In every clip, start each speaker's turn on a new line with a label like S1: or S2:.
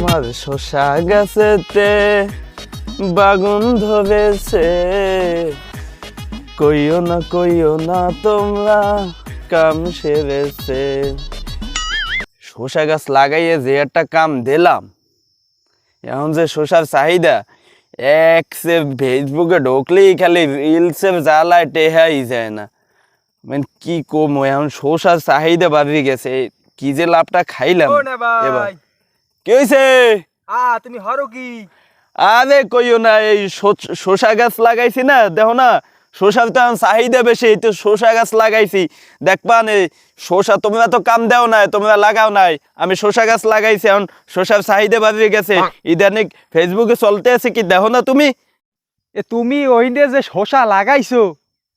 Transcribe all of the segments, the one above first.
S1: আমার শশা গাছেতে বাগুন ধরেছে। কইও না কইও না তোমরা কাম সেরেছে। শশা গাছ লাগাইয়ে যে একটা কাম দিলাম। এখন যে শশার চাহিদা এক সে ফেসবুকে ঢুকলেই খালি রিলসের জ্বালায় টেহাই যায় না। মানে কি কম এখন শশার চাহিদা বাড়ি গেছে কি যে লাভটা খাইলাম এবার। কি হয়েছে
S2: আ তুমি হরো কি?
S1: আরে কইও না এই শোচ- গাছ লাগাইছি না দেখো না শসার তো চাহিদা বেশি এই তো শসা গাছ লাগাইছি। দেখবা নে শসা তোমরা তো কাম দেও নাই তোমরা লাগাও নাই। আমি শসা গাছ লাগাইছি এখন শসার চাহিদা বাড়িয়ে গেছে। ইদানিক ফেসবুকে চলতে আছে কি দেখো না তুমি?
S2: এ তুমি ওইনে যে শশা লাগাইছো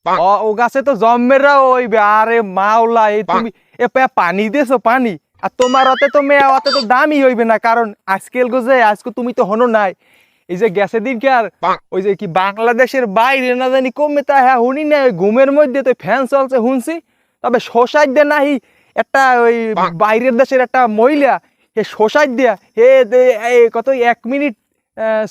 S2: ও ও গাছে তো জম্মেরা ওই আরে মাওলা এই তুমি এ পানি দিয়েছ পানি? আর তোমার অতে তো মেয়া অত তো দামই হইবে না, কারণ আজকেল গো যে, আজকে তুমি তো হনো নাই। এই যে গেছে দিনকে আর ওই যে কি বাংলাদেশের বাইরে না জানি কমে তা হ্যাঁ শুনি না ওই ঘুমের মধ্যে তো ফ্যান চলছে, শুনছি। তবে শোষাই দে নাহি, একটা ওই বাইরের দেশের একটা মহিলা, হে শোষাই দিয়া, হে কত, এক মিনিট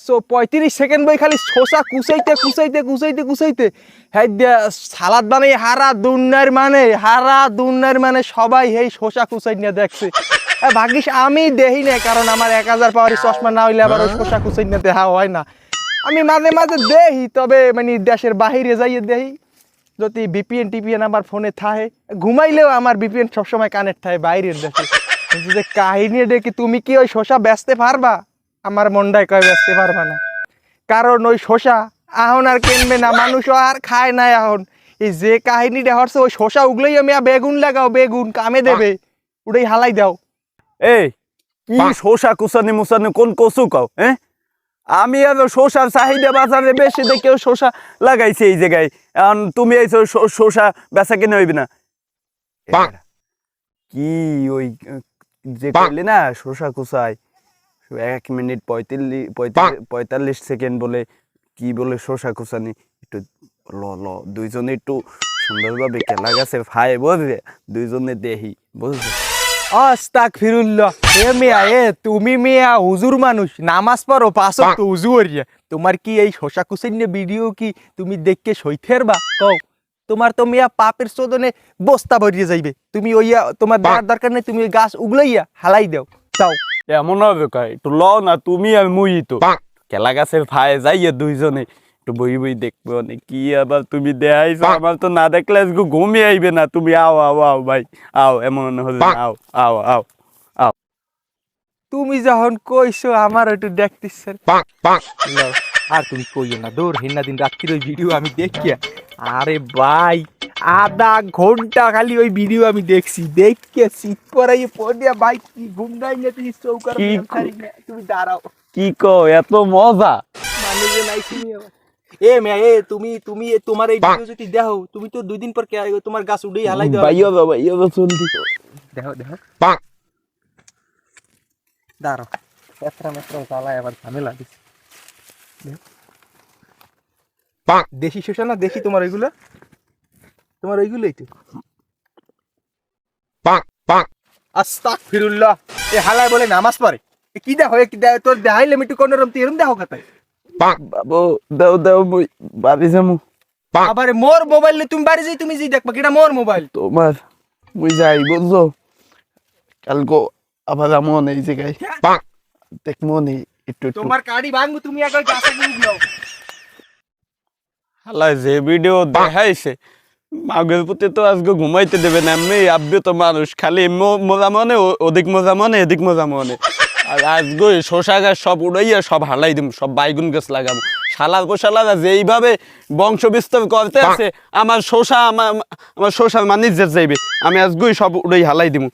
S2: সো- পঁয়ত্রিশ সেকেন্ড বই খালি শোষা কুচাইতে কুচাইতে কুচাইতে কুচাইতে। হ্যাঁ সালাদ বানাই হারা দুনিয়ার মানে হারা দুনিয়ার মানে সবাই এই শশা কুচাই নিয়ে দেখছে। এ, ভাগ্যিস আমি দেহি না কারণ আমার এক হাজার পাওয়ারি চশমা না হইলে আবার ওই শশা কুচাই নিয়ে দেখা হয় না। আমি মাঝে মাঝে দেহি তবে মানে দেশের বাহিরে যাইয়ে দেহি। যদি বিপিএন টিপিএন আমার ফোনে থাহে ঘুমাইলেও আমার বিপিএন সবসময় কানেক্ট থাকে বাইরের দেশে। যে কাহিনী ডেকে তুমি কি ওই শোষা বেচতে পারবা? আমার মনটাই কয় বেচতে পারবা না। কারণ ওই শশা এখন আর কিনবে না মানুষও আর খায় না এখন। এই যে কাহিনীটা হচ্ছে ওই শশা উগলেই আমি বেগুন লাগাও বেগুন কামে দেবে। ওটাই হালাই দাও।
S1: এই কি শসা কুসানি মুসানি কোন কচু কও হ্যাঁ? আমি আর শসার চাহিদা বাজারে বেশি দেখেও শসা লাগাইছি এই জায়গায়। এখন তুমি এই শসা বেচা কিনে হইবে না। কি ওই যে কইলে না শসা কুসাই এক মিনিট পঁয়তাল্লিশ পঁয়তাল্লিশ সেকেন্ড বলে কি বলে শসা কুসানি? একটু ল ল দুইজনে একটু সুন্দরভাবে খেলা গেছে ভাই বুঝবে দুইজনে দেহি বুঝবে
S2: আস্তাক ফিরুল্লাহ এ মিয়া এ তুমি মিয়া হুজুর মানুষ নামাজ পড়ো পাঁচ তো উজু করিয়া। তোমার কি এই শশা কুসেন্যে ভিডিও কি তুমি দেখকে সইথের বা? কও। তোমার তো মিয়া পাপের চোদনে বস্তা ভরিয়ে যাইবে। তুমি ওইয়া তোমার দেওয়ার দরকার নেই তুমি ওই গাছ উগলাইয়া হালাই দাও। চাও
S1: এমন হবে কয় একটু ল না তুমি আর মুই তো। খেলা গাছের ভাই যাইয়ে দুইজনে একটু বই বই দেখব অনেক কি আবার তুমি দেখাইছো আমার তো না দেখলে আজকে ঘুমিয়ে আইবে না। তুমি আও আও আও ভাই আও এমন হলে আও আও আও আও।
S2: তুমি যখন কইছো আমার একটু দেখতেছে। আর তুমি কইও না দূর হিনা দিন রাত্রির ভিডিও আমি দেখিয়া। আরে ভাই আধা ঘণ্টা খালি ওই ভিডিও আমি দেখছি। দেখিয়া শীত পরাইয়ে পড়িয়া ভাই কি ঘুমটাই না তুই চৌকার তুমি দাঁড়াও।
S1: কি কো এত মজা।
S2: মানুষে নাইছি নি এ মেয়ে এ তুমি তুমি তোমার এই ভিডিও যদি দেখো তুমি তো দুই দিন পর কে তোমার গাছ উড়েই হালাই দাও
S1: ভাইও বা ভাইও
S2: দেখো দেখো। দাঁড়াও। এত্রা মেত্রা আবার ঝামেলা দিচ্ছে দেখো। দেশি শসা না দেখি তোমার ওইগুলো তোমার ওইগুলোই তো। আস্তাক ফিরুল্লাহ এ হালায় বলে নামাজ পড়ে। এ কি দেখো কি দেখো তোর দেখাইলে মিটু কোন রকম এরম দেখো কাতায়
S1: বাবু দাও দাও মুই বাড়ি যামু।
S2: আবার মোর মোবাইল তুমি বাড়ি যাই তুমি যাই দেখবা কিটা মোর মোবাইল?
S1: তোমার মুই যাই বুঝছ? কালকে আবার আমন এই জায়গায়। দেখমো নি একটু একটু।
S2: তোমার কাড়ি ভাঙবো তুমি একবার গাছে গিয়ে
S1: হালা যে ভিডিও দেখাইছে মাগের প্রতি তো আজকে ঘুমাইতে দেবে না এমনি আব্বে তো মানুষ খালি মজা মনে ওদিক মজা মনে এদিক মজা মনে। আর আজকে শশা গাছ সব উড়াইয়া সব হালাই দিম সব বাইগুন গাছ লাগাবো। শালার পোশালারা যেইভাবে বংশ বিস্তার করতে আছে আমার শশা আমার আমার শশার মানিজ্যের যাইবে আমি আজকে সব উড়াই হালাই দিমু।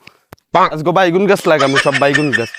S1: আজকে বাইগুন গাছ লাগাবো সব বাইগুন গাছ।